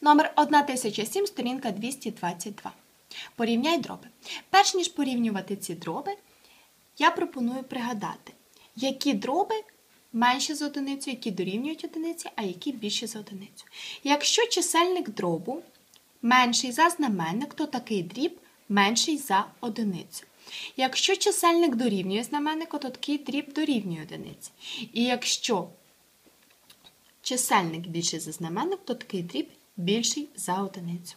Номер 1007, сторінка 222. Порівняй дроби. Перш ніж порівнювати ці дроби, я пропоную пригадати, які дроби менші за одиницю, які дорівнюють одиниці, а які більші за одиницю. Якщо чисельник дробу менший за знаменник, то такий дріб менший за одиницю. Якщо чисельник дорівнює знаменнику, то такий дріб дорівнює одиниці. І якщо чисельник більший за знаменник, то такий дріб більший за одиницю.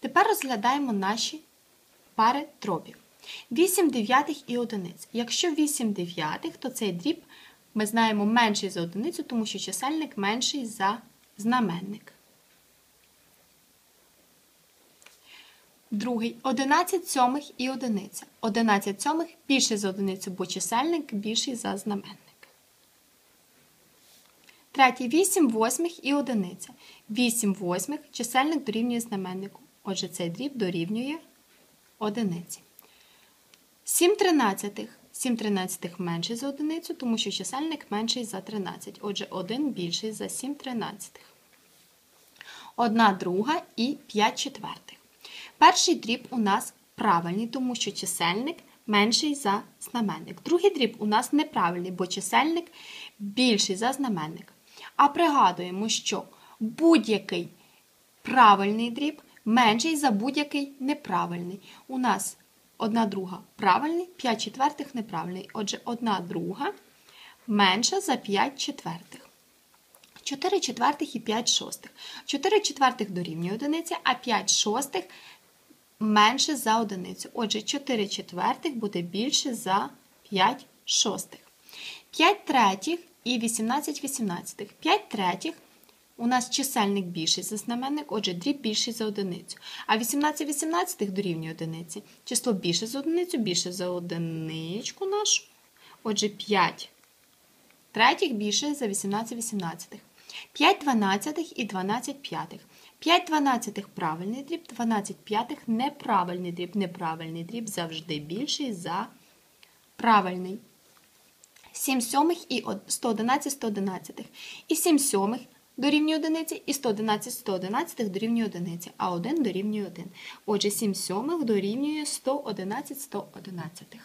Тепер розглядаємо наші пари дробів. 8 дев'ятих і одиниць. Якщо 8 дев'ятих, то цей дріб ми знаємо менший за одиницю, тому що чисельник менший за знаменник. Другий 11 сьомих і одиниця. 11 сьомих більше за одиницю, бо чисельник більший за знаменник. Третій 8 восьмих і одиниця. 8 восьмих чисельник дорівнює знаменнику. Отже, цей дріб дорівнює одиниці. 7 тринадцятих. 7 тринадцятих менший за одиницю, тому що чисельник менший за 13. Отже, 1 більший за 7 тринадцятих. 1 друга і 5 четвертих. Перший дріб у нас правильний, тому що чисельник менший за знаменник. Другий дріб у нас неправильний, бо чисельник більший за знаменник. А пригадуємо, що будь-який правильний дріб менший за будь-який неправильний. У нас одна друга правильний, 5 четвертих неправильний. Отже, одна друга менша за 5 четвертих. 4 четвертих і 5 шостих. 4 четвертих дорівнює одиниці, а 5 шостих менше за одиницю. Отже, 4 четвертих буде більше за 5 шостих. 5 третіх і 18 вісімнадцятих. 5 третіх у нас чисельник більший за знаменник, отже, дріб більший за одиницю. А 18 вісімнадцятих дорівнює одиниці. Число більше за одиницю, більше за одиничку нашу. Отже, 5 третіх більше за 18 вісімнадцятих. 5 дванадцятих і 12 п'ятих. 5 дванадцятих правильний дріб, 12 п'ятих неправильний дріб. Неправильний дріб завжди більший за правильний. 7 сьомих і 111 111. І 7 сьомих дорівнює одиниці, і 111 111 дорівнює одиниці, а 1 дорівнює 1. Отже, 7 сьомих дорівнює 111 111.